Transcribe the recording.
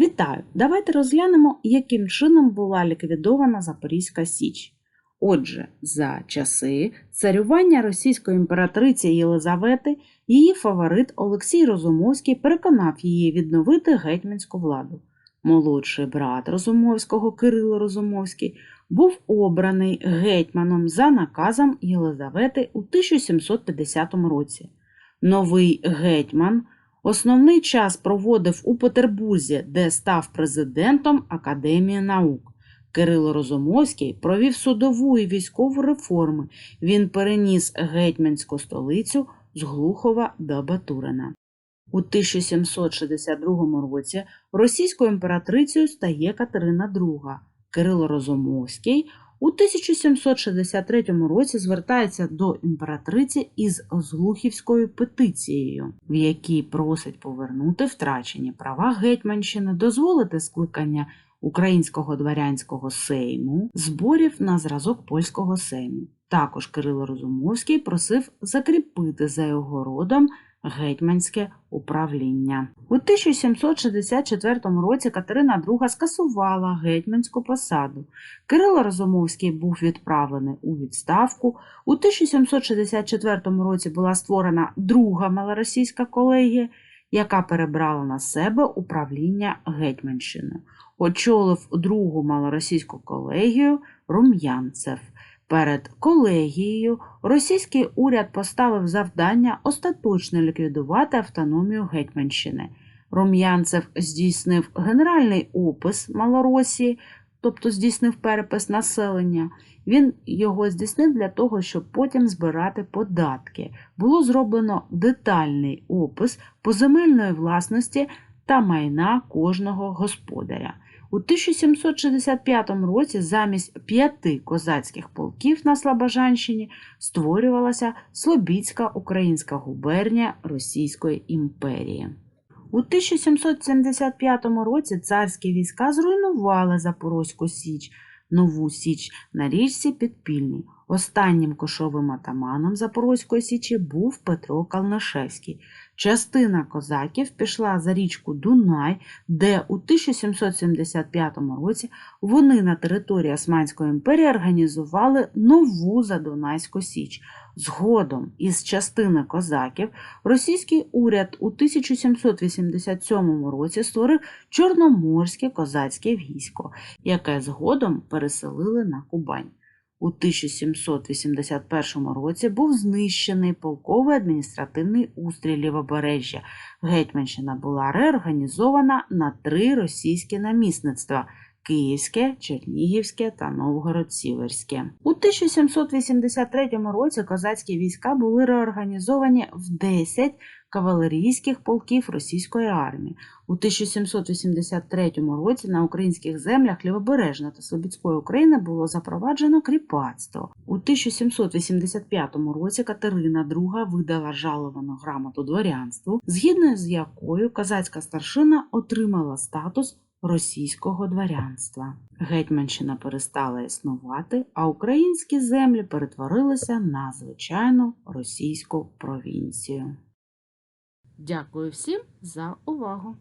Вітаю! Давайте розглянемо, яким чином була ліквідована Запорізька Січ. Отже, за часи царювання російської імператриці Єлизавети її фаворит Олексій Розумовський переконав її відновити гетьманську владу. Молодший брат Розумовського Кирило Розумовський був обраний гетьманом за наказом Єлизавети у 1750 році. Новий гетьман Основний час проводив у Петербурзі, де став президентом Академії наук. Кирило Розумовський провів судову і військову реформи. Він переніс гетьманську столицю з Глухова до Батурина. У 1762 році російською імператрицею стає Катерина II. Кирило Розумовський у 1763 році звертається до імператриці із Злухівською петицією, в якій просить повернути втрачені права Гетьманщини, дозволити скликання українського дворянського сейму, зборів на зразок польського сейму. Також Кирило Розумовський просив закріпити за його родом гетьманське управління. У 1764 році Катерина II скасувала гетьманську посаду. Кирило Розумовський був відправлений у відставку. У 1764 році була створена друга малоросійська колегія, яка перебрала на себе управління Гетьманщиною. Очолив другу малоросійську колегію Рум'янцев. Перед колегією російський уряд поставив завдання остаточно ліквідувати автономію Гетьманщини. Рум'янцев здійснив генеральний опис Малоросії, тобто здійснив перепис населення. Він його здійснив для того, щоб потім збирати податки. Було зроблено детальний опис поземельної власності та майна кожного господаря. У 1765 році замість п'яти козацьких полків на Слобожанщині створювалася Слобідська українська губернія Російської імперії. У 1775 році царські війська зруйнували Запорозьку Січ, Нову Січ на річці Підпільній. Останнім кошовим атаманом Запорозької Січі був Петро Калнишевський. Частина козаків пішла за річку Дунай, де у 1775 році вони на території Османської імперії організували нову Задунайську Січ. Згодом із частини козаків російський уряд у 1787 році створив Чорноморське козацьке військо, яке згодом переселили на Кубань. У 1781 році був знищений полковий адміністративний устрій Лівобережжя. Гетьманщина була реорганізована на три російські намісництва Київське, Чернігівське та Новгород-Сіверське. У 1783 році козацькі війська були реорганізовані в 10 кавалерійських полків російської армії. У 1783 році на українських землях Лівобережна та Слобідської України було запроваджено кріпацтво. У 1785 році Катерина II видала жаловану грамоту дворянству, згідно з якою козацька старшина отримала статус російського дворянства. Гетьманщина перестала існувати, а українські землі перетворилися на звичайну російську провінцію. Дякую всім за увагу!